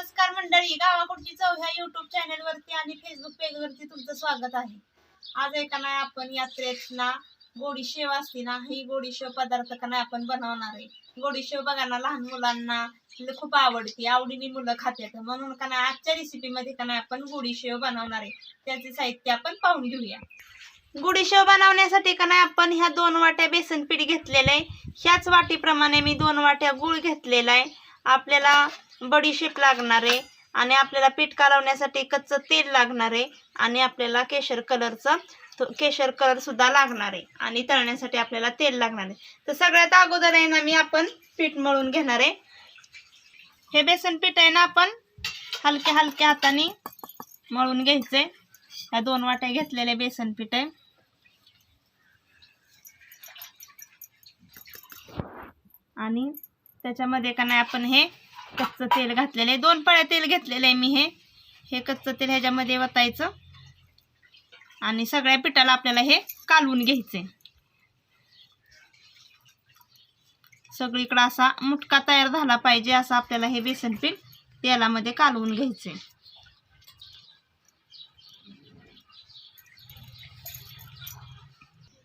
नमस्कार मंडळी गावाकडची चव ह्या युट्यूब चॅनल वरती आणि फेसबुक पेज वरती तुमचं स्वागत आहे. आज एका नाही आपण यात्रेत ना गोडी शेव असते ना ही गोडी शेव पदार्थ का नाही आपण बनवणार आहे. गोडी शेव बघा ना लहान मुलांना खूप आवडते आवडीने मुलं खात्यात. म्हणून का नाही आजच्या रेसिपी मध्ये का नाही आपण गोडी शेव बनवणार आहे. त्याचे साहित्य आपण पाहून घेऊया. गुढी शेव बनवण्यासाठी का नाही आपण ह्या दोन वाट्या बेसन पीठ घेतलेलं आहे. ह्याच वाटीप्रमाणे मी दोन वाट्या गुळ घेतलेला आहे. आपल्याला बडीशेप लागणार आहे आणि आपल्याला पीठ कालवण्यासाठी कच्चं तेल लागणार आहे आणि आपल्याला केशर कलरचं केशर कलर सुद्धा लागणार आहे आणि तळण्यासाठी आपल्याला तेल लागणार आहे. तर सगळ्यात अगोदर आहे ना मी आपण पीठ मळून घेणार आहे. हे बेसन पीठ आहे ना आपण हलक्या हलक्या हाताने मळून घ्यायचे ह्या दोन वाट्या घेतलेले बेसन पीठ आहे. आणि त्याच्यामध्ये का नाही आपण हे कच्चं तेल घातलेलं आहे. दोन पळ्या तेल घेतलेलं आहे मी हे. हे कच्चं तेल ह्याच्यामध्ये वतायचं. आणि सगळ्या पिठाला आपल्याला हे कालवून घ्यायचे सगळीकडं असा मुटका तयार झाला पाहिजे असं आपल्याला हे बेसन पीठ तेलामध्ये कालवून घ्यायचे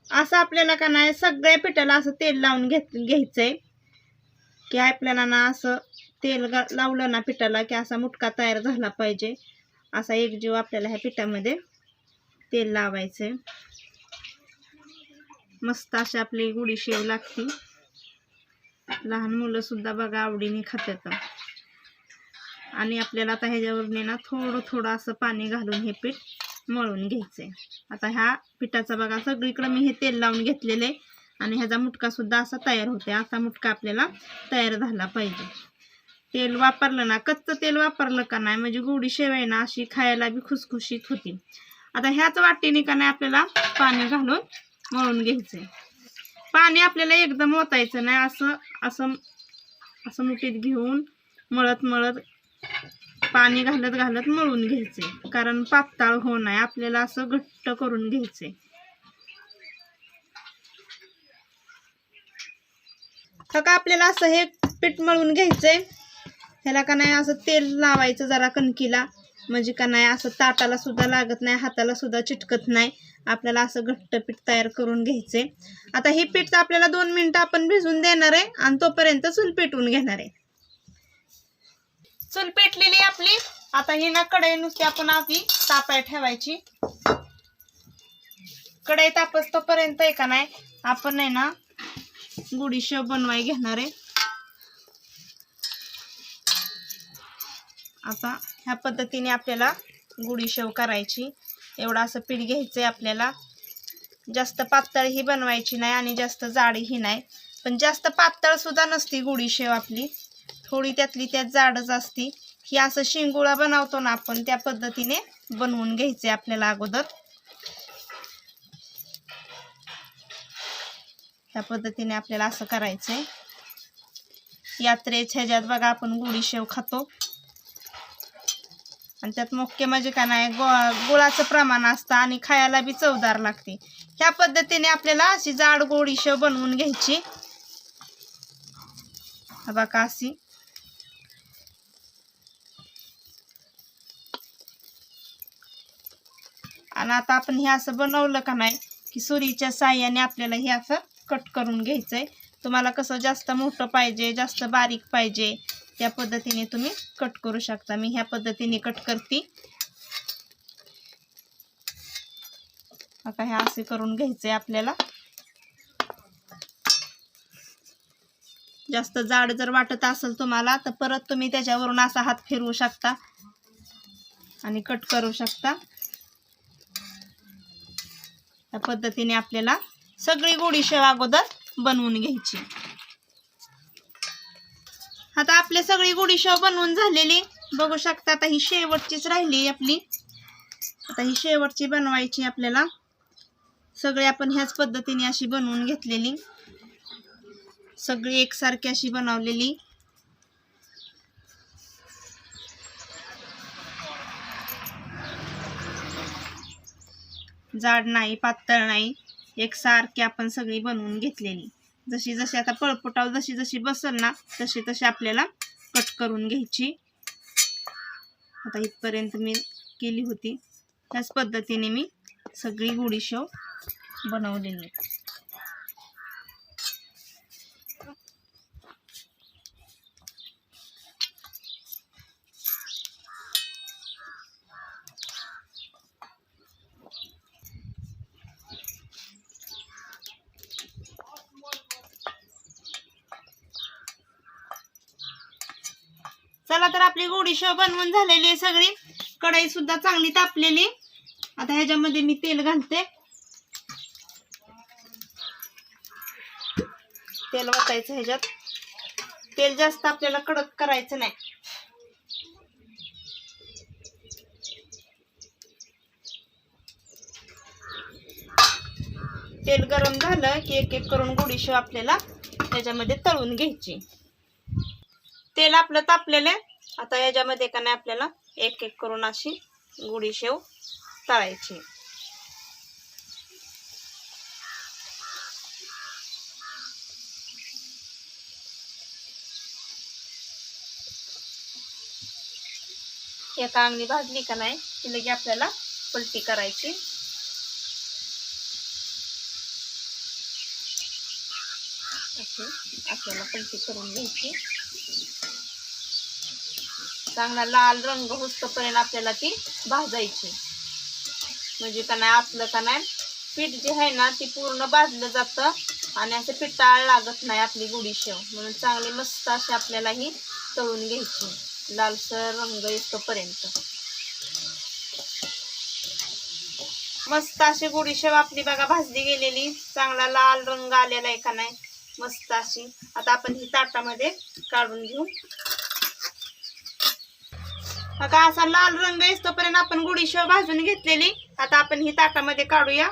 असं आपल्याला का नाही सगळ्या पिठाला असं तेल लावून घेत घ्यायचंय. की आपल्याला ना असं तेल लावलं ना पिठाला की असा मुटका तयार झाला पाहिजे. असा एक जीव आपल्याला ह्या पिठामध्ये तेल लावायचं मस्त अशी आपली गुढी शेव लागती. लहान मुलं सुद्धा बघा आवडीने खात्यात. आणि आपल्याला आता ह्याच्यावरने ना थोडं थोडं असं पाणी घालून हे पीठ मळून घ्यायचंय. आता ह्या पिठाचा बघा सगळीकडं मी हे तेल लावून घेतलेले आणि ह्याचा मुटका सुद्धा असा तयार होते असा मुटका आपल्याला तयार झाला पाहिजे. तेल वापरलं ना कच्चं तेल वापरलं का नाही? म्हणजे गोडी शेवाय ना अशी खायला बी खुसखुशीत होती. आता ह्याच वाटीने का नाही आपल्याला पाणी घालून मळून घ्यायचंय. पाणी आपल्याला एकदम ओतायचं नाही असं असं असं मुठीत घेऊन मळत मळत पाणी घालत घालत मळून घ्यायचे कारण पातळ हो नाही आपल्याला असं घट्ट करून घ्यायचे का आपल्याला असं हे पीठ मळून घ्यायचंय? ह्याला का नाही असं तेल लावायचं जरा कणकीला. म्हणजे का नाही असं ताटाला सुद्धा लागत नाही हाताला सुद्धा चिटकत नाही. आपल्याला असं घट्ट पीठ तयार करून घ्यायचंय. आता हे पीठ आपल्याला दोन मिनिटं आपण भिजून देणार आहे आणि तोपर्यंत चूल पेटवून घेणार आहे. चूल पेटलेली आपली. आता ही ना कढई नुसती आपण आधी तापाय ठेवायची. कढई तापस तोपर्यंत आहे का नाही आपण आहे ना गुढी शेव बनवाय घेणार आहे. आता ह्या पद्धतीने आपल्याला गुढी शेव करायची. एवढं असं पीठ घ्यायचं आहे आपल्याला. जास्त पातळही बनवायची नाही आणि जास्त जाडही नाही. पण जास्त पातळसुद्धा नसती गुढी शेव आपली. थोडी त्यातली त्यात जाडच असती. ही असं शिंगुळा बनवतो ना आपण त्या पद्धतीने बनवून घ्यायचे आपल्याला अगोदर. त्या पद्धतीने आपल्याला असं करायचंय. यात्रेच्या ह्याच्यात बघा आपण गुढी शेव खातो. आणि त्यात मुख्य म्हणजे काय नाही गो गुळाचं प्रमाण असतं आणि खायला बी चवदार लागते. ह्या पद्धतीने आपल्याला अशी जाड गोडी शेव बनवून घ्यायची. बघा अशी. आणि आता आपण हे असं बनवलं का नाही की सुरीच्या साह्याने आपल्याला हे असं कट करून घ्यायचंय. तुम्हाला कसं जास्त मोठं पाहिजे जास्त बारीक पाहिजे त्या पद्धतीने तुम्ही कट करू शकता. मी ह्या पद्धतीने कट करते. आता हे असे करून घ्यायचे आपल्याला. जास्त जाड जर वाटत असेल तुम्हाला तर परत तुम्ही त्याच्यावरून असा हात फिरवू शकता आणि कट करू शकता. त्या पद्धतीने आपल्याला सगळी गोडी शेव अगोदर बनवून घ्यायची. आता आपली सगळी गोडी बनवून झालेली. बघू शकता आता ही शेवटचीच राहिली आपली. आता ही शेवटची बनवायची आपल्याला. सगळी आपण ह्याच पद्धतीने अशी बनवून घेतलेली. सगळी एकसारखी अशी बनवलेली. जाड नाही पातळ नाही एकसारखी आपण सगळी बनवून घेतलेली. जशी जशी आता पळपुटाव जशी जशी बसल ना तशी तशी आपल्याला कट करून घ्यायची. आता इथपर्यंत मी केली होती. त्याच पद्धतीने मी सगळी गुढी शेव बनवलेली. चला तर आपली गोडी शेव बनवून झालेली आहे सगळी. कढई सुद्धा चांगली तापलेली. आता ह्याच्यामध्ये मी तेल घालते. तेल वाटायचं ह्याच्यात. तेल जास्त आपल्याला कडक करायचं नाही. तेल गरम झालं की एक एक करून गोडीशेव आपल्याला त्याच्यामध्ये तळून घ्यायची. तेल आपलं तापलेलं आहे. आता याच्यामध्ये का नाही आपल्याला एक एक करून अशी गुढी शेव तळायची एका अंगणी भाजली का नाही ती लगे आपल्याला पलटी करायची. अशी आपल्याला पलटी करून घ्यायची. चांगला लाल रंग होतपर्यंत आपल्याला ती भाजायची. म्हणजे का नाही आपलं का नाही पीठ जे आहे ना ती पूर्ण भाजलं जातं आणि असं पिठाळ लागत नाही आपली गुढी शेव. म्हणून चांगली मस्त अशी आपल्याला ही तळून घ्यायची. लालसर रंग येतोपर्यंत. मस्त अशी गुढीशेव आपली बघा भाजली गेलेली. चांगला लाल रंग आलेला आहे का नाही मस्त अशी. आता आपण ही ताटामध्ये काढून घेऊ. का असा लाल रंग येतोपर्यंत आपण गुढी शेव भाजून घेतलेली. आता आपण ही ताटामध्ये काढूया.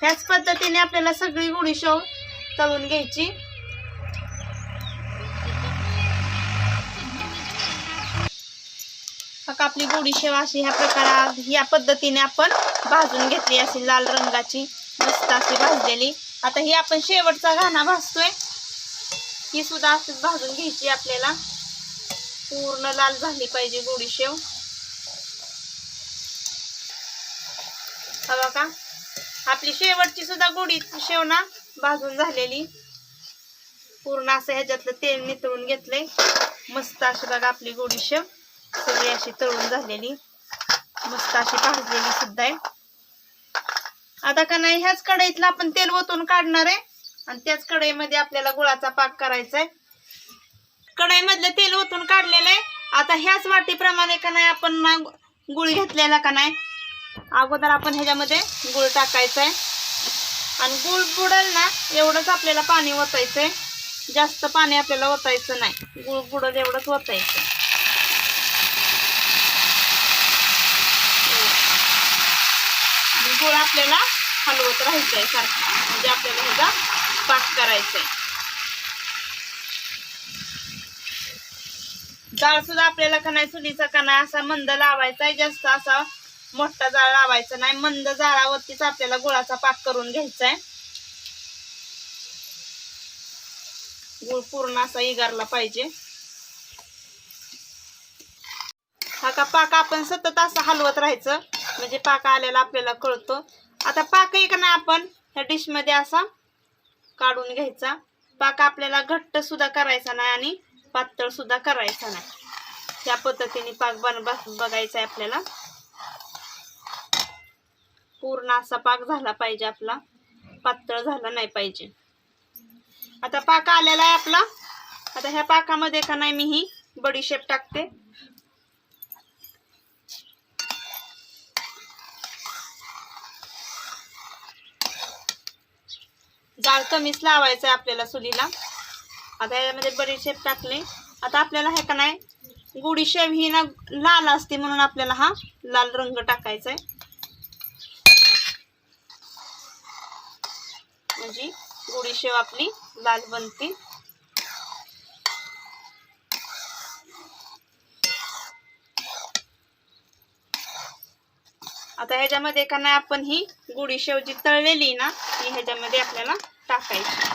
ह्याच पद्धतीने आपल्याला सगळी गुढी शेव तळून घ्यायची. बघा आपली गोडी शेव अशी ह्या प्रकारात ह्या पद्धतीने आपण भाजून घेतली अशी लाल रंगाची मस्त अशी भाजलेली. आता ही आपण शेवटचा घाणा भाजतोय. ही सुद्धा अशीच भाजून घ्यायची आपल्याला. पूर्ण लाल झाली पाहिजे गोडी शेव. हवा का? आपली शेवटची सुद्धा गोडी शेव ना भाजून झालेली. पूर्ण असं ह्याच्यातलं तेल नितळून घेतलंय. मस्त अशी बघा आपली गोडी शेव. सगळी अशी तळून झालेली. मस्त अशी भाजलेली सुद्धा आहे. आता का नाही ह्याच कढईतलं आपण तेल ओतून काढणार आहे. आणि त्याच कढईमध्ये आपल्याला गुळाचा पाक करायचा आहे कढईमधलं तेल ओतून काढलेलं आहे. आता ह्याच वाटीप्रमाणे का नाही आपण ना गुळ घेतलेला का नाही? अगोदर आपण ह्याच्यामध्ये गुळ टाकायचा आहे आणि गुळ बुडल ना एवढंच आपल्याला पाणी ओतायचं आहे जास्त पाणी आपल्याला ओतायचं नाही. गुळ बुडल एवढंच ओतायचं. गुळ आपल्याला हलवत राहायचं आहे सारखं. म्हणजे आपल्याला ह्याचा पाक करायचा आहे जाळ सुद्धा आपल्याला का नाही चुलीचा का नाही असा मंद लावायचा आहे जास्त असा मोठा जाळ लावायचा नाही. मंद जाळावरतीच आपल्याला गुळाचा पाक करून घ्यायचा आहे गुळ पूर्ण असा इगारला पाहिजे. हा का पाक आपण सतत असं हलवत राहायचं. म्हणजे पाक आलेला आपल्याला कळतो. आता पाक एक ना आपण ह्या डिशमध्ये असा काढून घ्यायचा. पाक आपल्याला घट्ट सुद्धा करायचा नाही आणि पातळ सुद्धा करायचा नाही. त्या पद्धतीने पाक बन बघायचा आहे आपल्याला. पूर्ण असा पाक झाला पाहिजे आपला. पातळ झाला नाही पाहिजे. आता पाक आलेला आहे आपला. आता ह्या पाकामध्ये का नाही मी ही बडीशेप टाकते. जाळ कमीच लावायचं आहे आपल्याला चुलीला आता यामध्ये बडीशेप टाकले. आता आपल्याला हे का नाही गुढी शेव ही ना लाल असते म्हणून आपल्याला हा लाल रंग टाकायचा आहे म्हणजे गुढी शेव आपली लाल बनते. आता ह्याच्यामध्ये का नाही आपण ही गुढी शेव जी तळलेली ना ती ह्याच्यामध्ये आपल्याला टाकायची.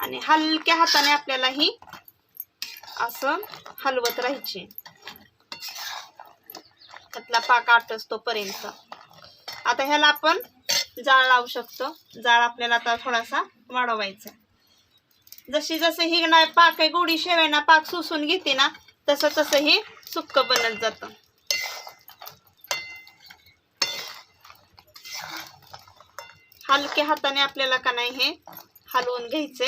आणि हलक्या हाताने आपल्याला ही असं हलवत राहायची. त्यातला पाक आटस तोपर्यंत आता ह्याला आपण जाळ लावू शकतो. जाळ आपल्याला आता थोडासा वाढवायचा जशी जसं ही ना पाक आहे गोडी शेवाय पाक सुसून घेते ना तसं तसं ही सुक्क बनत जातं. हलक्या हाताने आपल्याला का नाही हे हलवून घ्यायचे.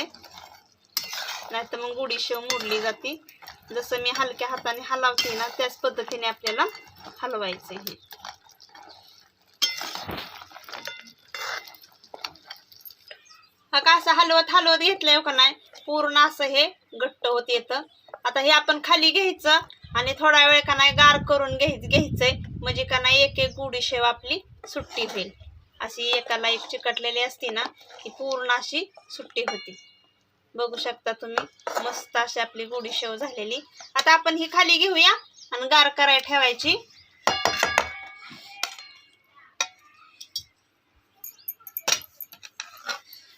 नाहीतर मग गोडी शेव मोडली जाते. जसं मी हलक्या हाताने हलवते ना त्याच पद्धतीने आपल्याला हलवायचे हे. हा का असं हलवत हलवत घेतलंय हो का नाही? पूर्ण असं हे घट्ट होत येतं. आता हे आपण खाली घ्यायचं आणि थोडा वेळ का नाही गार करून घ्याय घ्यायचंय. म्हणजे का नाही एक एक गुढी शेव आपली सुट्टी होईल अशी एकाला एक चिकटलेली असती ना की पूर्ण अशी सुट्टी होती. बघू शकता तुम्ही मस्त अशी आपली गुढी शेव झालेली. आता आपण ही खाली घेऊया आणि गार करायला ठेवायची.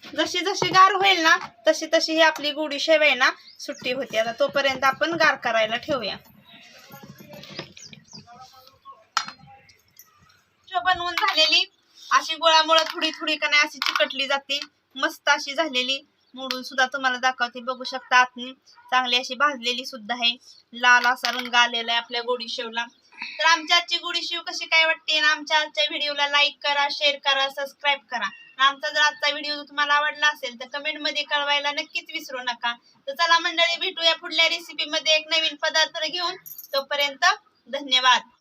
जशी जशी गार होईल ना तशी तशी ही आपली गुढी शेव आहे ना सुट्टी होती. आता तोपर्यंत आपण गार करायला ठेवूया. त्यामुळे थोडी थोडी का नाही अशी चिकटली जाते. मस्त अशी झालेली. मोडून सुद्धा तुम्हाला दाखवते. बघू शकता आतनी चांगली अशी भाजलेली सुद्धा आहे. लाल असा रंग आलेला आहे आपल्या गोडी शेवला तर आमच्या आजची गोडी शेव कशी काय वाटते? आणि आमच्या आजच्या व्हिडिओला लाईक करा शेअर करा सबस्क्राईब करा. आणि आमचा जर आजचा व्हिडिओ तुम्हाला आवडला असेल तर कमेंटमध्ये कळवायला नक्कीच विसरू नका. तर चला मंडळी भेटूया पुढल्या रेसिपी मध्ये एक नवीन पदार्थ घेऊन. तोपर्यंत धन्यवाद.